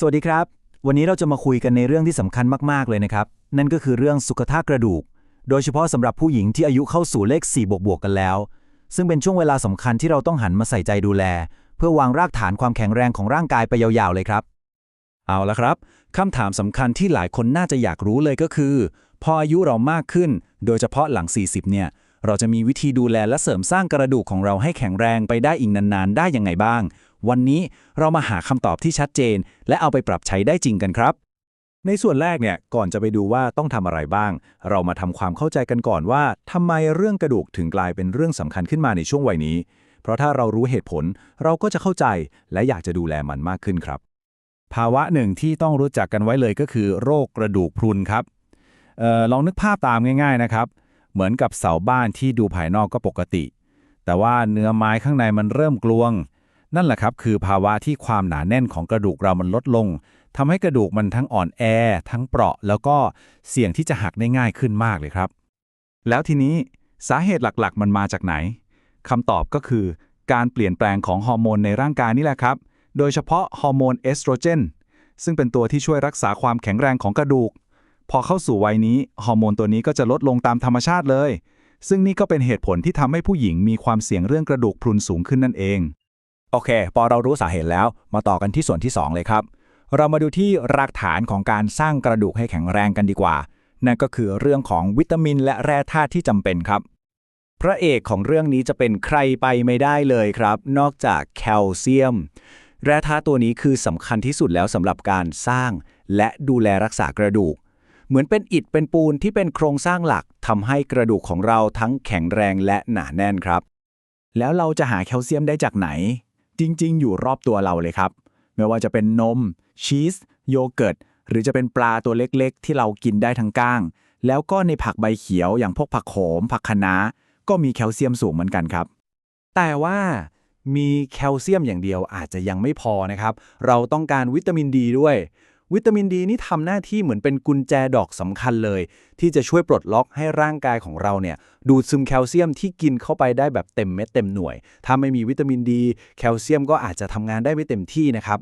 สวัสดีครับ วันนี้เราจะมาคุยกันในเรื่องที่สำคัญมากๆเลยนะครับ นั่นก็คือเรื่องสุขภาพกระดูก โดยเฉพาะสำหรับผู้หญิงที่อายุเข้าสู่เลข 4 บวกบวกกันแล้ว ซึ่งเป็นช่วงเวลาสำคัญที่เราต้องหันมาใส่ใจดูแล เพื่อวางรากฐานความแข็งแรงของร่างกายไปยาวๆเลยครับ เอาละครับคำถามสำคัญที่หลายคนน่าจะอยากรู้เลยก็คือ พออายุเรามากขึ้น โดยเฉพาะหลัง 40 เนี่ย เราจะมีวิธีดูแลและเสริมสร้างกระดูกของเราให้แข็งแรงไปได้อีกนานๆ ได้ยังไงบ้าง วันนี้เรามาหาคำตอบที่ชัดเจน และเอาไปปรับใช้ได้จริงกันครับ ในส่วนแรกเนี่ยก่อนจะไปดูว่าต้องทำอะไรบ้าง เรามาทำความเข้าใจกันก่อนว่าทำไมเรื่องกระดูกถึงกลายเป็นเรื่องสำคัญขึ้นมาในช่วงวัยนี้ เพราะถ้าเรารู้เหตุผลเราก็จะเข้าใจและอยากจะดูแลมันมากขึ้นครับ ภาวะหนึ่งที่ต้องรู้จักกันไว้เลยก็คือ โรคกระดูกพรุนครับออลองนึกภาพตามง่าย ๆนะครับ เหมือนกับเสาบ้านที่ดูภายนอกก็ปกติ แต่ว่าเนื้อไม้ข้างในมันเริ่มกลวง นั่นแหละครับคือภาวะที่ความหนาแน่นของกระดูกเรามันลดลงทำให้กระดูกมันทั้งอ่อนแอ ทั้งเปราะ แล้วก็เสี่ยงที่จะหักได้ง่ายขึ้นมากเลยครับ แล้วทีนี้สาเหตุหลักๆ มันมาจากไหนคำตอบก็คือการเปลี่ยนแปลงของฮอร์โมนในร่างกายนี่แหละครับ โดยเฉพาะฮอร์โมนเอสโตรเจนซึ่งเป็นตัวที่ช่วยรักษาความแข็งแรงของกระดูก พอเข้าสู่วัยนี้ฮอร์โมนตัวนี้ก็จะลดลงตามธรรมชาติเลย ซึ่งนี่ก็เป็นเหตุผลที่ทำให้ผู้หญิงมีความเสี่ยงเรื่องกระดูกพรุนสูงขึ้นนั่นเอง โอเค พอเรารู้สาเหตุแล้วมาต่อกันที่ส่วนที่ 2 เลยครับ เรามาดูที่รากฐานของการสร้างกระดูกให้แข็งแรงกันดีกว่า นั่นก็คือเรื่องของวิตามินและแร่ธาตุที่จำเป็นครับ พระเอกของเรื่องนี้จะเป็นใครไปไม่ได้เลยครับ นอกจากแคลเซียม แร่ธาตุตัวนี้คือสำคัญที่สุดแล้วสำหรับการสร้าง และดูแลรักษากระดูก เหมือนเป็นอิฐเป็นปูนที่เป็นโครงสร้างหลักทำให้กระดูกของเราทั้งแข็งแรงและหนาแน่นครับ แล้วเราจะหาแคลเซียมได้จากไหน จริง ๆ อยู่รอบตัวเราเลยครับ ไม่ว่าจะเป็นนม ชีส โยเกิร์ต หรือจะเป็นปลาตัวเล็กๆ ที่เรากินได้ทั้งก้าง แล้วก็ในผักใบเขียวอย่างพวกผักโขม ผักคะน้า ก็มีแคลเซียมสูงเหมือนกันครับ แต่ว่ามีแคลเซียมอย่างเดียวอาจจะยังไม่พอนะครับ เราต้องการวิตามินดีด้วย วิตามินดีนี่ทำหน้าที่เหมือนเป็นกุญแจดอกสำคัญเลย ที่จะช่วยปลดล็อกให้ร่างกายของเราเนี่ยดูดซึมแคลเซียมที่กินเข้าไปได้แบบเต็มเม็ดเต็มหน่วย ถ้าไม่มีวิตามินดีแคลเซียมก็อาจจะทำงานได้ไม่เต็มที่นะครับ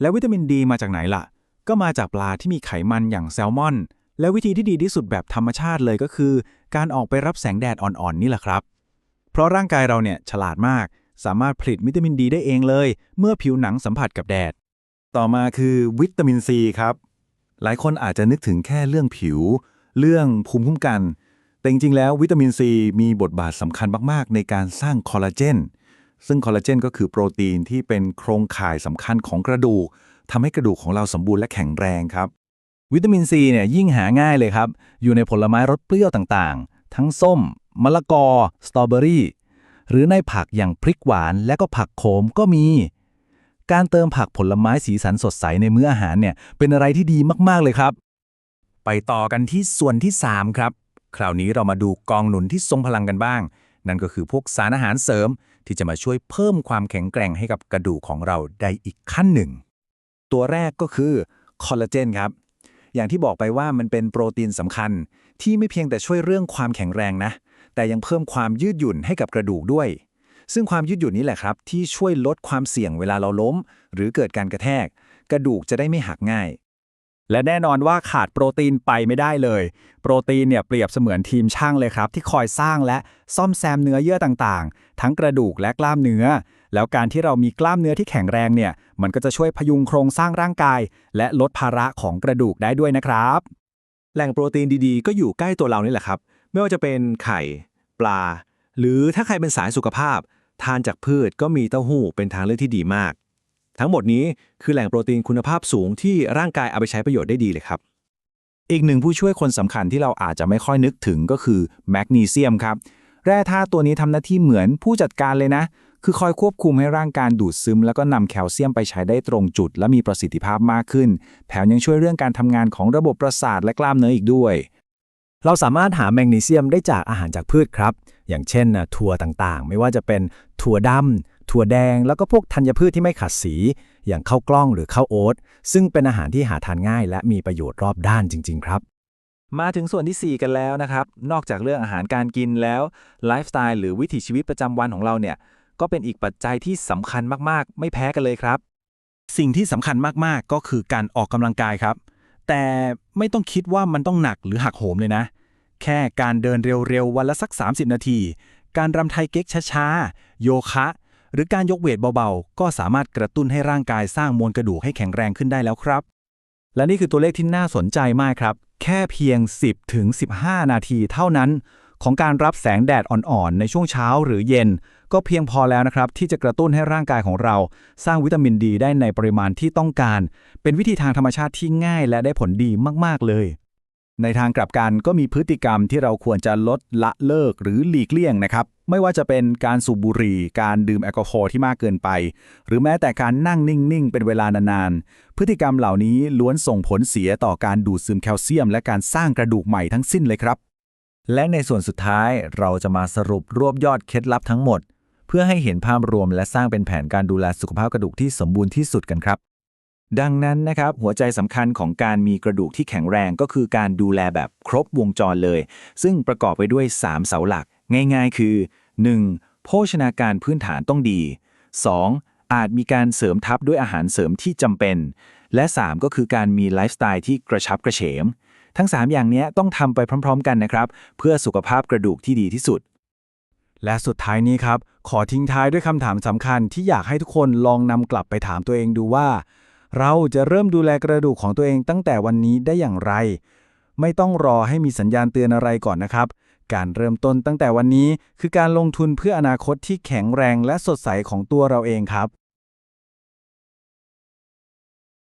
แล้ววิตามินดีมาจากไหนล่ะ ก็มาจากปลาที่มีไขมันอย่างแซลมอน และวิธีที่ดีที่สุดแบบธรรมชาติเลยก็คือ การออกไปรับแสงแดดอ่อนๆนี่แหละครับ เพราะร่างกายเราเนี่ยฉลาดมาก สามารถผลิตวิตามินดีได้เองเลย เมื่อผิวหนังสัมผัสกับแดด ต่อมาคือวิตามินซีครับ หลายคนอาจจะนึกถึงแค่เรื่องผิว เรื่องภูมิคุ้มกัน แต่จริงๆแล้ววิตามินซีมีบทบาทสำคัญมากๆ ในการสร้างคอลลาเจนซึ่งคอลลาเจนก็คือโปรตีนที่เป็นโครงข่ายสำคัญของกระดูกทำให้กระดูกของเราสมบูรณ์และแข็งแรงครับ วิตามินซีเนี่ยยิ่งหาง่ายเลยครับ อยู่ในผลไม้รสเปรี้ยวต่างๆ ทั้งส้ม มะละกอ สตรอเบอรี่ หรือในผักอย่างพริกหวานและก็ผักโขมก็มี การเติมผักผลไม้สีสันสดใสในมื้ออาหารเนี่ยเป็นอะไรที่ดีมากๆเลยครับ ไปต่อกันที่ส่วนที่ 3 ครับ คราวนี้เรามาดูกองหนุนที่ทรงพลังกันบ้าง นั่นก็คือพวกสารอาหารเสริมที่จะมาช่วยเพิ่มความแข็งแกร่งให้กับกระดูกของเราได้อีกขั้นหนึ่ง ตัวแรกก็คือคอลลาเจนครับ อย่างที่บอกไปว่ามันเป็นโปรตีนสำคัญ ที่ไม่เพียงแต่ช่วยเรื่องความแข็งแรงนะ แต่ยังเพิ่มความยืดหยุ่นให้กับกระดูกด้วย ซึ่งความยืดหยุ่นนี้แหละครับ ที่ช่วยลดความเสี่ยงเวลาเราล้ม หรือเกิดการกระแทก กระดูกจะได้ไม่หักง่าย และแน่นอนว่าขาดโปรตีนไปไม่ได้เลย โปรตีนเนี่ยเปรียบเสมือนทีมช่างเลยครับ ที่คอยสร้างและซ่อมแซมเนื้อเยื่อต่างๆ ทั้งกระดูกและกล้ามเนื้อ แล้วการที่เรามีกล้ามเนื้อที่แข็งแรงเนี่ย มันก็จะช่วยพยุงโครงสร้างร่างกาย และลดภาระของกระดูกได้ด้วยนะครับ แหล่งโปรตีนดีๆ ก็อยู่ใกล้ตัวเรานี่แหละครับ ไม่ว่าจะเป็นไข่ ปลา หรือถ้าใครเป็นสายสุขภาพ ทานจากพืชก็มีเต้าหู้เป็นทางเลือกที่ดีมาก ทั้งหมดนี้คือแหล่งโปรตีนคุณภาพสูงที่ร่างกายเอาไปใช้ประโยชน์ได้ดีเลยครับ อีกหนึ่งผู้ช่วยคนสำคัญที่เราอาจจะไม่ค่อยนึกถึงก็คือแมกนีเซียมครับแร่ธาตุตัวนี้ทำหน้าที่เหมือนผู้จัดการเลยนะ คือคอยควบคุมให้ร่างกายดูดซึม แล้วก็นำแคลเซียมไปใช้ได้ตรงจุด และมีประสิทธิภาพมากขึ้น แถมยังช่วยเรื่องการทำงานของระบบประสาทและกล้ามเนื้ออีกด้วย เราสามารถหาแมกนีเซียมได้จากอาหารจากพืชครับ อย่างเช่นนะถั่วต่างๆ ไม่ว่าจะเป็นถั่วดำถั่วแดง แล้วก็พวกธัญพืชที่ไม่ขัดสี อย่างข้าวกล้องหรือข้าวโอ๊ตซึ่งเป็นอาหารที่หาทานง่าย และมีประโยชน์รอบด้านจริง ๆ ครับ มาถึงส่วนที่ 4 กันแล้วนะครับ นอกจากเรื่องอาหารการกินแล้วไลฟ์สไตล์หรือวิถีชีวิตประจำวันของเราเนี่ยก็เป็นอีกปัจจัยที่สำคัญมากๆ ไม่แพ้กันเลยครับ สิ่งที่สำคัญมากๆ ก็คือการออกกำลังกายครับ แต่ไม่ต้องคิดว่ามันต้องหนักหรือหักโหมเลยนะ แค่การเดินเร็วๆ วันละสัก 30 นาที การรำไทยเก๊กช้าๆ โยคะ หรือการยกเวทเบาๆ ก็สามารถกระตุ้นให้ร่างกายสร้างมวลกระดูกให้แข็งแรงขึ้นได้แล้วครับ และนี่คือตัวเลขที่น่าสนใจมากครับ แค่เพียง 10ถึง15 นาทีเท่านั้น ของการรับแสงแดดอ่อนๆ ในช่วงเช้าหรือเย็น ก็เพียงพอแล้วนะครับที่จะกระตุ้นให้ร่างกายของเรา สร้างวิตามินดีได้ในปริมาณที่ต้องการ เป็นวิธีทางธรรมชาติที่ง่ายและได้ผลดีมากๆเลย ในทางกลับกันก็มีพฤติกรรมที่เราควรจะลดละเลิกหรือหลีกเลี่ยงนะครับ ไม่ว่าจะเป็นการสูบบุหรี่ การดื่มแอลกอฮอล์ที่มากเกินไป หรือแม้แต่การนั่งนิ่งๆ เป็นเวลานานๆ พฤติกรรมเหล่านี้ล้วนส่งผลเสียต่อการดูดซึมแคลเซียม และการสร้างกระดูกใหม่ทั้งสิ้นเลยครับและในส่วนสุดท้ายเราจะมาสรุปรวบยอดเคล็ดลับทั้งหมด พื่อให้เห็นภาพรวมและสร้างเป็นแผนการดูแลสุขภาพกระดูกที่สมบูรณ์ที่สุดกันครับ ดังนั้นนะครับ หัวใจสำคัญของการมีกระดูกที่แข็งแรงก็คือการดูแลแบบครบวงจรเลย ซึ่งประกอบไปด้วย 3 เสาหลัก ง่ายๆ คือ 1. โภชนาการพื้นฐานต้องดี 2. อาจมีการเสริมทับด้วยอาหารเสริมที่จำเป็น และ 3 ก็คือการมีไลฟ์สไตล์ที่กระชับกระเฉม ทั้ง 3 อย่างนี้ต้องทำไปพร้อม ๆ กันนะครับ เพื่อสุขภาพกระดูกที่ดีที่สุด และสุดท้ายนี้ครับ ขอทิ้งท้ายด้วยคำถามสำคัญที่อยากให้ทุกคนลองนำกลับไปถามตัวเองดูว่า เราจะเริ่มดูแลกระดูกของตัวเองตั้งแต่วันนี้ได้อย่างไร ไม่ต้องรอให้มีสัญญาณเตือนอะไรก่อนนะครับ การเริ่มต้นตั้งแต่วันนี้คือการลงทุนเพื่ออนาคตที่แข็งแรงและสดใสของตัวเราเองครับ